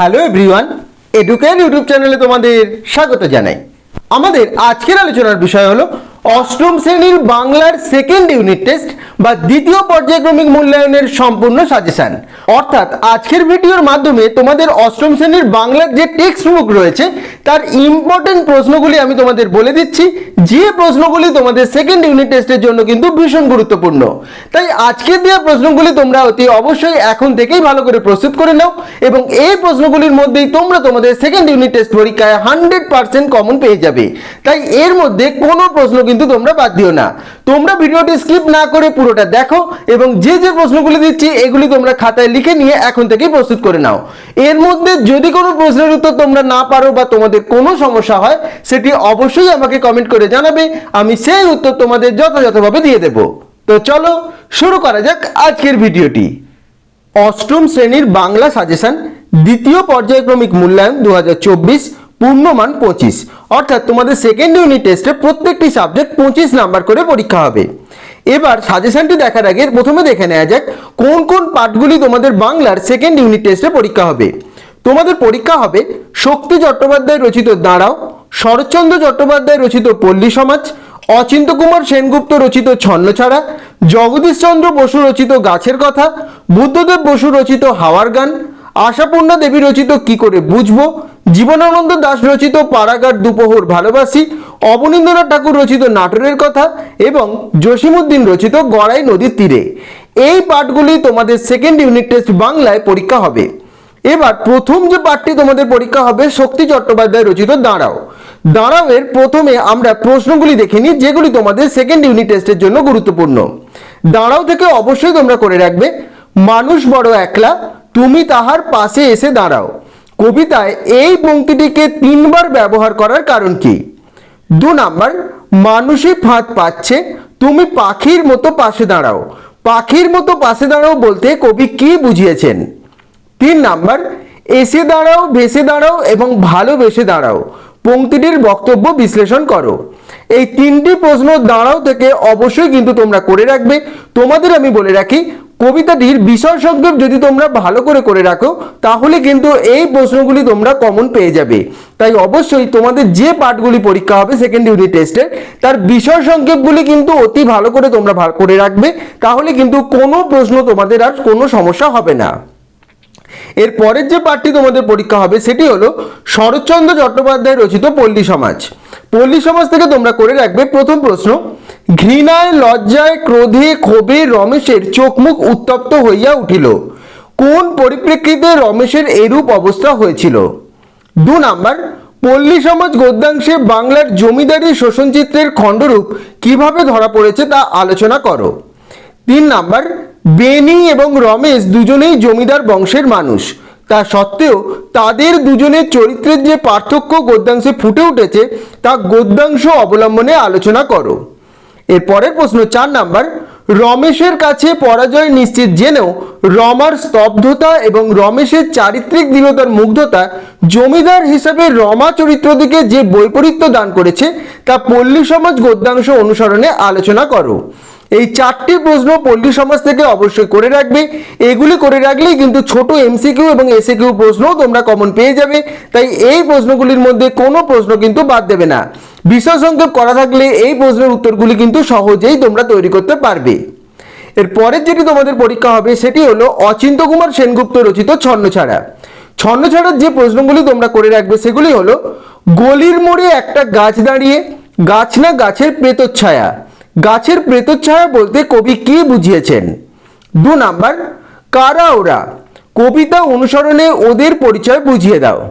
Hello everyone এডুকেন YouTube চ্যানেলে তোমাদের স্বাগত জানাই। আমাদের আজকের আলোচনার বিষয় হলো অষ্টম শ্রেণির বাংলার সেকেন্ড ইউনিট টেস্ট বা দ্বিতীয় পর্যায়ক্রমিক মূল্যায়নের সম্পূর্ণ সাজেশন অর্থাৎ আজকের ভিডিওর মাধ্যমে তোমাদের অষ্টম শ্রেণির বাংলার যে টেক্সট বুক রয়েছে, তার ইম্পর্টেন্ট প্রশ্নগুলি আমি তোমাদের বলে দিচ্ছি। যে প্রশ্নগুলি তোমাদের সেকেন্ড ইউনিট টেস্টের জন্য কিন্তু ভীষণ গুরুত্বপূর্ণ। তাই আজকে দেওয়া প্রশ্নগুলি তোমরা অতি অবশ্যই এখন থেকেই ভালো করে প্রস্তুত করে নাও এবং এই প্রশ্নগুলির মধ্যেই তোমরা তোমাদের সেকেন্ড ইউনিট টেস্ট পরীক্ষায় হান্ড্রেড পার্সেন্ট কমন পেয়ে যাবে। তাই এর মধ্যে কোনো প্রশ্ন কিন্তু তোমরা বাদ দিও না। তোমরা ভিডিওটি স্কিপ না করে পুরোটা দেখো এবং যে যে প্রশ্নগুলি দিচ্ছি, এগুলি তোমরা খাতায় লিখে নিয়ে এখন থেকেই প্রস্তুত করে নাও। এর মধ্যে যদি কোনো প্রশ্নের উত্তর তোমরা না পারো বা তোমাদের কোনো সমস্যা হয়, সেটি অবশ্যই আমাকে কমেন্ট করে জানাবে। আমি সেই উত্তর তোমাদের যথাযথভাবে দিয়ে দেব। তো চলো শুরু করা যাক আজকের ভিডিওটি। অষ্টম শ্রেণির বাংলা সাজেশন দ্বিতীয় পর্যায়ক্রমিক মূল্যায়ন দু হাজার চব্বিশ পূর্ণমান পঁচিশ। অর্থাৎ তোমাদের সেকেন্ড ইউনিট টেস্টে প্রত্যেকটি সাবজেক্ট পঁচিশ নাম্বার করে পরীক্ষা হবে। এবার সাজেশনটি দেখার আগে প্রথমে দেখে নেওয়া যাক কোন কোন পাঠগুলি তোমাদের বাংলার সেকেন্ড ইউনিট টেস্টে পরীক্ষা হবে। তোমাদের পরীক্ষা হবে শক্তি চট্টোপাধ্যায় রচিত দাঁড়াও, শরৎচন্দ্র চট্টোপাধ্যায় রচিত পল্লী সমাজ, অচিন্ত কুমার সেনগুপ্ত রচিত ছন্নছাড়া জগদীশচন্দ্র বসু রচিত গাছের কথা, বুদ্ধদেব বসু রচিত হাওয়ার গান, আশাপূর্ণা দেবী রচিত কি করে বুঝব জীবনানন্দ দাস রচিত পাড়াগার দুপোহর ভালোবাসি, অবনীন্দ্রনাথ ঠাকুর রচিত নাটোরের কথা এবং জসিমুদ্দিন রচিত গড়াই নদীর তীরে। এই পাঠগুলি তোমাদের সেকেন্ড ইউনিট টেস্ট বাংলায় পরীক্ষা হবে। এবার প্রথম যে পাঠটি তোমাদের পরীক্ষা হবে, শক্তি চট্টোপাধ্যায় রচিত দাঁড়াও। দাঁড়াও এর প্রথমে আমরা প্রশ্নগুলি দেখে নিই, যেগুলি তোমাদের সেকেন্ড ইউনিট টেস্টের জন্য গুরুত্বপূর্ণ। দাঁড়াও থেকে অবশ্যই তোমরা করে রাখবে, মানুষ বড় একলা, তুমি তাহার পাশে এসে দাঁড়াও। কবিতায় এই পঙ্ক্তিটিকে তিনবার ব্যবহার করার কারণ কি? দু নাম্বার, মানুষই ফাঁদ পাচ্ছে, তুমি পাখির মতো পাশে দাঁড়াও। পাখির মতো পাশে দাঁড়াও বলতে কবি কি বুঝিয়েছেন? তিন নাম্বার, এসে দাঁড়াও, ভেসে দাঁড়াও এবং ভালোবেসে দাঁড়াও। পংক্তিটির বক্তব্য বিশ্লেষণ করো। এই তিনটি প্রশ্ন দাঁড়াও থেকে অবশ্যই কিন্তু তোমরা করে রাখবে। তোমাদের আমি বলে রাখি কবিতাটির বিষয় সংক্ষেপ যদি তোমরা ভালো করে করে রাখো, তাহলে কিন্তু এই প্রশ্নগুলি তোমরা কমন পেয়ে যাবে। তাই অবশ্যই তোমাদের যে পাঠগুলি পরীক্ষা হবে সেকেন্ড ইউনিট টেস্টের তার বিষয় সংক্ষেপগুলি কিন্তু অতি ভালো করে তোমরা ভালো করে রাখবে, তাহলে কিন্তু কোনো প্রশ্ন তোমাদের আর কোনো সমস্যা হবে না। এর পরের যে পাঠটি তোমাদের পরীক্ষা হবে, সেটি হলো শরৎচন্দ্র চট্টোপাধ্যায় রচিত পল্লী সমাজ। পল্লী সমাজ থেকে তোমরা করে রাখবে প্রথম প্রশ্ন ঘৃণায়, লজ্জায়, ক্রোধে, ক্ষোভে রমেশের চোখ মুখ উত্তপ্ত হইয়া উঠিল। কোন পরিপ্রেক্ষিতে রমেশের এরূপ অবস্থা হয়েছিল? দু নাম্বার, পল্লী সমাজ গদ্যাংশে বাংলার জমিদারি শোষণচিত্রের খণ্ডরূপ কীভাবে ধরা পড়েছে তা আলোচনা করো। তিন নাম্বার বেনি এবং রমেশ দুজনেই জমিদার বংশের মানুষ। তা সত্ত্বেও তাদের দুজনের চরিত্রের যে পার্থক্য গদ্যাংশে ফুটে উঠেছে তা গদ্যাংশ অবলম্বনে আলোচনা করো। এর পরের প্রশ্ন, চার নাম্বার, রমেশের কাছে পরাজয় নিশ্চিত জেনেও রমার স্তব্ধতা এবং রমেশের চারিত্রিক দৃঢ়তার মুগ্ধতা জমিদার হিসাবে রমা চরিত্র দিকে যে বৈপরীত্য দান করেছে, তা পল্লী সমাজ গদ্যাংশ অনুসরণে আলোচনা করো। এই চারটি প্রশ্ন পল্লী সমাজ থেকে অবশ্যই করে রাখবে। এগুলি করে রাখলেই কিন্তু ছোট এমসিকিউ এবং এসিকিউ প্রশ্নও তোমরা কমন পেয়ে যাবে। তাই এই প্রশ্নগুলির মধ্যে কোনো প্রশ্ন কিন্তু বাদ দেবে না। বিষয় সংক্ষেপ করা থাকলে এই প্রশ্নের উত্তরগুলি কিন্তু সহজেই তোমরা তৈরি করতে পারবে। এর পরের যেটি তোমাদের পরীক্ষা হবে, সেটি হলো অচিন্ত কুমার সেনগুপ্ত রচিত ছন্নছাড়া। ছন্নছাড়ার যে প্রশ্নগুলি তোমরা করে রাখবে, সেগুলি হলো, গলির মোড়ে একটা গাছ দাঁড়িয়ে, গাছ না গাছের প্রেতচ্ছায়া। গাছের প্রেতচ্ছায়া বলতে কবি কি বুঝিয়েছেন? দু নাম্বার, কারা ওরা? কবিতা অনুসরণে ওদের পরিচয় বুঝিয়ে দাও।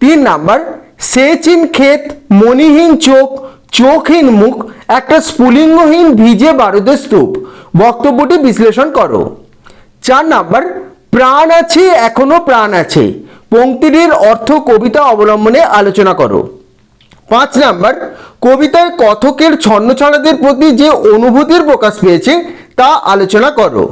তিন নাম্বার সেচিন ক্ষেত, মণিহীন চোখ, চোখহীন মুখ, একটা স্ফুলিঙ্গহীন ভিজে বারুদের স্তূপ। বক্তব্যটি বিশ্লেষণ করো। চার নাম্বার, প্রাণ আছে, এখনও প্রাণ আছে। পংক্তিটির অর্থ কবিতা অবলম্বনে আলোচনা করো। পাঁচ নাম্বার কবিতায় কথকের ছন্নছাড়াদের প্রতি যে অনুভূতির প্রকাশ পেয়েছে, তা আলোচনা করো।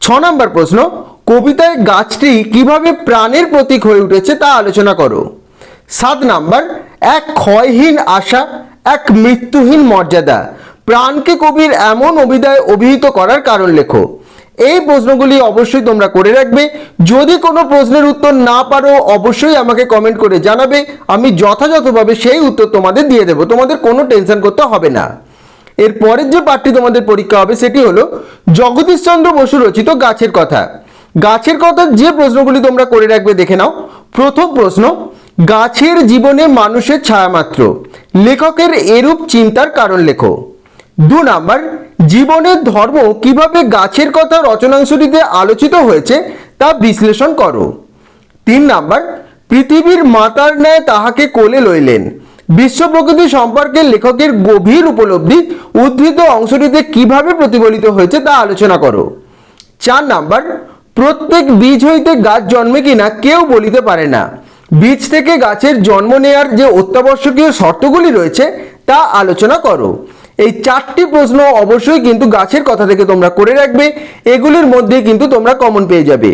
ছ নম্বর প্রশ্ন কবিতায় গাছটি কীভাবে প্রাণের প্রতীক হয়ে উঠেছে তা আলোচনা করো। সাত নাম্বার, এক ক্ষয়হীন আশা, এক মৃত্যুহীন মর্যাদা। প্রাণকে কবির এমন অভিধায় অভিহিত করার কারণ লেখো। এই প্রশ্নগুলি অবশ্যই তোমরা করে রাখবে। যদি কোনো প্রশ্নের উত্তর না পারো, অবশ্যই আমাকে কমেন্ট করে জানাবে। আমি যথাযথভাবে সেই উত্তর তোমাদের দিয়ে দেবো। তোমাদের কোনো টেনশন করতে হবে না। এর পরের যে পাঠটি তোমাদের পরীক্ষা হবে, সেটি হলো, জগদীশচন্দ্র বসু রচিত গাছের কথা। গাছের কথা যে প্রশ্নগুলি তোমরা করে রাখবে, দেখে নাও। প্রথম প্রশ্ন গাছের জীবনে মানুষের ছায়ামাত্র লেখকের এরূপ চিন্তার কারণ লেখো। দু নাম্বার জীবনের ধর্ম কীভাবে গাছের কথা রচনাংশটিতে আলোচিত হয়েছে তা বিশ্লেষণ করো। তিন নাম্বার, পৃথিবীর মাতার ন্যায় তাহাকে কোলে লইলেন। বিশ্ব প্রকৃতি সম্পর্কে লেখকের গভীর উপলব্ধি উদ্ধৃত অংশটিতে কীভাবে প্রতিফলিত হয়েছে তা আলোচনা করো। চার নাম্বার, প্রত্যেক বীজ হইতে গাছ জন্মে কিনা কেউ বলিতে পারে না। বীজ থেকে গাছের জন্ম নেয়ার যে অত্যাবশ্যকীয় শর্তগুলি রয়েছে, তা আলোচনা করো। এই চারটি প্রশ্ন অবশ্যই কিন্তু গাছের কথা থেকে তোমরা করে রাখবে, এগুলির মধ্যে কিন্তু তোমরা কমন পেয়ে যাবে।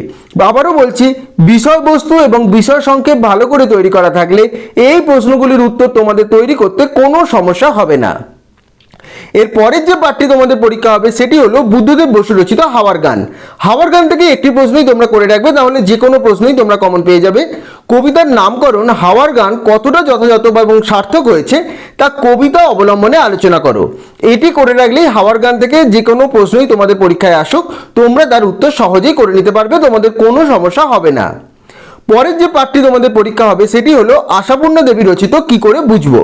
আবারও বলছি, বিষয়বস্তু এবং বিষয় সংক্ষেপ ভালো করে তৈরি করা থাকলে এই প্রশ্নগুলির উত্তর তোমাদের তৈরি করতে কোনো সমস্যা হবে না। এর পরের যে পাঠটি তোমাদের পরীক্ষা হবে, সেটি হলো বুদ্ধদেব বসু রচিত হাওয়ার গান। হাওয়ার গান থেকে একটি প্রশ্নই তোমরা করে রাখবে তাহলে যে কোনো প্রশ্নই তোমরা কমন পেয়ে যাবে। কবিতার নামকরণ, হাওয়ার গান কতটা যথাযথ এবং সার্থক হয়েছে, তা কবিতা অবলম্বনে আলোচনা করো। এটি করে রাখলেই হাওয়ার গান থেকে যে কোনো প্রশ্নই তোমাদের পরীক্ষায় আসুক, তোমরা তার উত্তর সহজেই করে নিতে পারবে, তোমাদের কোনো সমস্যা হবে না। পরের যে পাঠটি তোমাদের পরীক্ষা হবে, সেটি হলো আশাপূর্ণা দেবী রচিত কি করে বুঝব?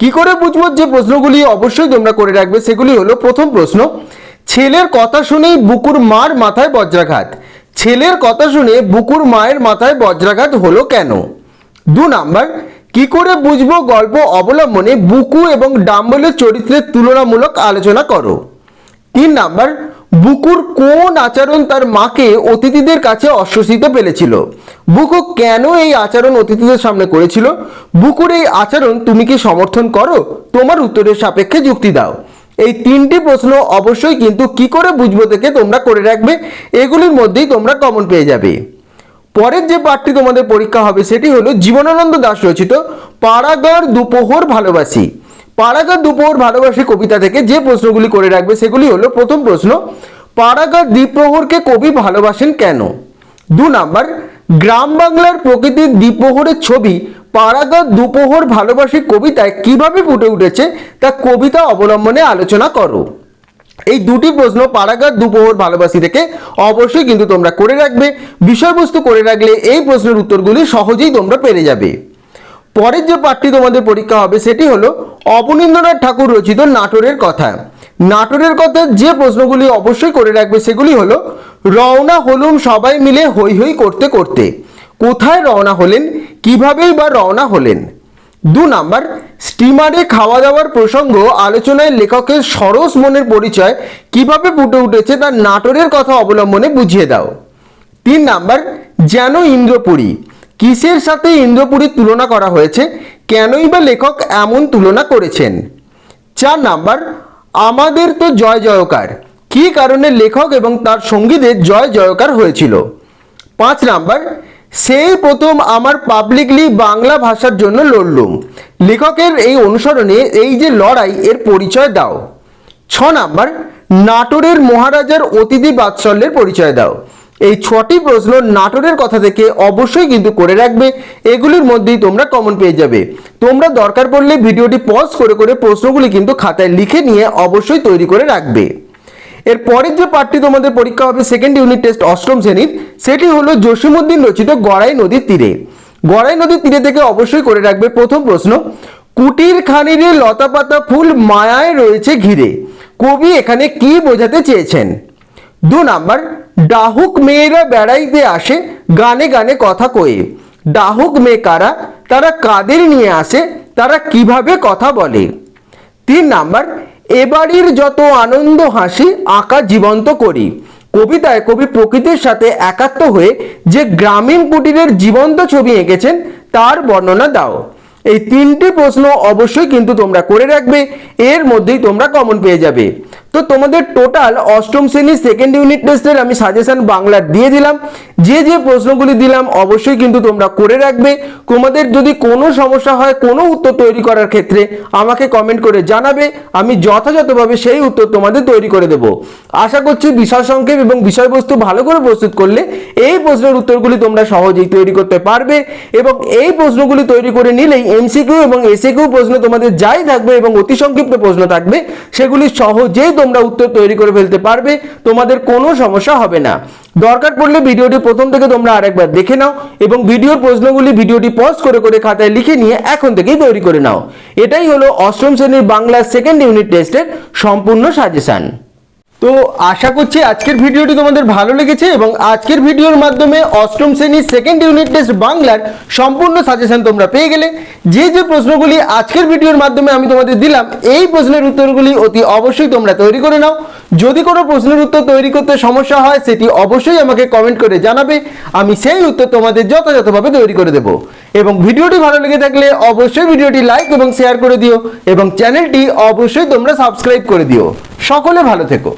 কি করে বুঝব যে প্রশ্নগুলি অবশ্যই তোমরা করে রাখবে? সেগুলি হলো, প্রথম প্রশ্ন, ছেলের কথা শুনেই বুকুর মার মাথায় বজ্রাঘাত। ছেলের কথা শুনে বুকুর মায়ের মাথায় বজ্রাঘাত হলো কেন? দু নাম্বার, কি করে বুঝব গল্প অবলম্বনে বুকু এবং ডাম্বলের চরিত্রের তুলনামূলক আলোচনা করো? তিন নাম্বার, বুকুর কোন আচরণ তার মাকে অতিথিদের কাছে অস্বস্তিতে ফেলেছিল? বুকু কেন এই আচরণ অতিথিদের সামনে করেছিল? বুকুর এই আচরণ তুমি কি সমর্থন করো? তোমার উত্তরের সাপেক্ষে যুক্তি দাও। এই তিনটি প্রশ্ন অবশ্যই কিন্তু কি করে বুঝব থেকে তোমরা করে রাখবে, এগুলির মধ্যেই তোমরা কমন পেয়ে যাবে। পরের যে পাঠটি তোমাদের পরীক্ষা হবে সেটি হলো জীবনানন্দ দাস রচিত পাড়াগড় দুপোহর ভালোবাসি। পাড়াগড় দুপোহর ভালোবাসি কবিতা থেকে যে প্রশ্নগুলি করে রাখবে সেগুলি হলো, প্রথম প্রশ্ন পাড়াগড় দ্বীপ্রহরকে কবি ভালোবাসেন কেন? দু নাম্বার গ্রাম বাংলার প্রকৃতির দ্বীপ্রহরের ছবি পাড়াগড় দুপোহর ভালোবাসি কবিতায় কীভাবে ফুটে উঠেছে, তা কবিতা অবলম্বনে আলোচনা করো। এই দুটি প্রশ্ন পাড়াগার দুপোহর ভালোবাসি থেকে অবশ্যই কিন্তু তোমরা করে রাখবে। বিষয়বস্তু করে রাখলে এই প্রশ্নের উত্তরগুলি সহজেই তোমরা পেরে যাবে। পরের যে পাঠটি তোমাদের পরীক্ষা হবে, সেটি হলো অবনীন্দ্রনাথ ঠাকুর রচিত নাটোরের কথা। নাটোরের কথা যে প্রশ্নগুলি অবশ্যই করে রাখবে, সেগুলি হলো রওনা হলুম সবাই মিলে হই হই করতে করতে। কোথায় রওনা হলেন? কিভাবেই বা রওনা হলেন? দু নাম্বার স্টিমারে খাওয়া দাওয়ার প্রসঙ্গ আলোচনায় লেখকের সরস মনের পরিচয় কীভাবে ফুটে উঠেছে তার নাটোরের কথা অবলম্বনে বুঝিয়ে দাও। তিন নাম্বার, যেন ইন্দ্রপুরী? কিসের সাথে ইন্দ্রপুরীর তুলনা করা হয়েছে? কেনই বা লেখক এমন তুলনা করেছেন? চার নাম্বার, আমাদের তো জয় জয়কার। কী কারণে লেখক এবং তার সঙ্গীদের জয় জয়কার হয়েছিল? পাঁচ নাম্বার সেই প্রথম আমার পাবলিকলি বাংলা ভাষার জন্য লড়লুম। লেখকের এই অনুসরণে এই যে লড়াই, এর পরিচয় দাও। ছ নাম্বার, নাটোরের মহারাজার অতিথি বাৎসল্যের পরিচয় দাও। এই ছটি প্রশ্ন নাটোরের কথা থেকে অবশ্যই কিন্তু করে রাখবে। এগুলির মধ্যেই তোমরা কমন পেয়ে যাবে। তোমরা দরকার পড়লে ভিডিওটি পজ করে করে প্রশ্নগুলি কিন্তু খাতায় লিখে নিয়ে অবশ্যই তৈরি করে রাখবে। এর পরের যে পাঠটি তোমাদের পরীক্ষা হবে সেকেন্ড ইউনিট টেস্ট অষ্টম শ্রেণির, সেটি হলো জসিমুদ্দিন রচিত গড়াই নদীর তীরে। গড়াই নদীর তীরে থেকে অবশ্যই করে রাখবে প্রথম প্রশ্ন, কুটির খানিরে লতাপাতা ফুল মায়ায় রয়েছে ঘিরে। কবি এখানে কি বোঝাতে চেয়েছেন? দু নাম্বার, ডাহুক মেয়েরা বেড়াইতে আসে, গানে গানে কথা কয়ে। ডাহুক মেয়ে কারা? তারা কাদের নিয়ে আসে? তারা কীভাবে কথা বলে? তিন নাম্বার এবাড়ির যত আনন্দ হাসি আঁকা জীবন্ত করি। কবিতায় কবি প্রকৃতির সাথে একাত্ম হয়ে যে গ্রামীণ কুটিরের জীবন্ত ছবি এঁকেছেন, তার বর্ণনা দাও। এই তিনটি প্রশ্ন অবশ্যই কিন্তু তোমরা করে রাখবে, এর মধ্যেই তোমরা কমন পেয়ে যাবে। তো তোমাদের টোটাল অষ্টম শ্রেণির সেকেন্ড ইউনিট টেস্টের আমি সাজেশন বাংলা দিয়ে দিলাম। যে যে প্রশ্নগুলি দিলাম অবশ্যই কিন্তু তোমরা করে রাখবে। তোমাদের যদি কোনো সমস্যা হয়, কোনো উত্তর তৈরি করার ক্ষেত্রে আমাকে কমেন্ট করে জানাবে। আমি যথাযথভাবে সেই উত্তর তোমাদের তৈরি করে দেব। আশা করছি বিষয় সংক্ষেপ এবং বিষয়বস্তু ভালো করে প্রস্তুত করলে এই প্রশ্নের উত্তরগুলি তোমরা সহজেই তৈরি করতে পারবে এবং এই প্রশ্নগুলি তৈরি করে নিলেই এমসিকিউ এবং এসিকিউ প্রশ্ন তোমাদের যাই থাকবে এবং অতি সংক্ষিপ্ত প্রশ্ন থাকবে, সেগুলি সহজেই তোমরা উত্তর তৈরি করে ফেলতে পারবে, তোমাদের কোনো সমস্যা হবে না। দরকার পড়লে ভিডিওটি প্রথম থেকে তোমরা আরেকবার দেখে নাও এবং ভিডিওর প্রশ্নগুলি ভিডিওটি পজ করে করে খাতায় লিখে নিয়ে এখন থেকেই তৈরি করে নাও। এটাই হলো অষ্টম শ্রেণির বাংলা সেকেন্ড ইউনিট টেস্টের সম্পূর্ণ সাজেশন তো আশা করছি আজকের ভিডিওটি তোমাদের ভালো লেগেছে এবং আজকের ভিডিওর মাধ্যমে অষ্টম শ্রেণির সেকেন্ড ইউনিট টেস্ট বাংলার সম্পূর্ণ সাজেশন তোমরা পেয়ে গেলে। যে যে প্রশ্নগুলি আজকের ভিডিওর মাধ্যমে আমি তোমাদের দিলাম, এই প্রশ্নের উত্তরগুলি অতি অবশ্যই তোমরা তৈরি করে নাও। যদি কোনো প্রশ্নের উত্তর তৈরি করতে সমস্যা হয়, সেটি অবশ্যই আমাকে কমেন্ট করে জানাবে। আমি সেই উত্তর তোমাদের যথাযথভাবে তৈরি করে দেবো। এবং ভিডিওটি ভালো লেগে থাকলে অবশ্যই ভিডিওটি লাইক এবং শেয়ার করে দিও এবং চ্যানেলটি অবশ্যই তোমরা সাবস্ক্রাইব করে দিও। সকলে ভালো থেকো।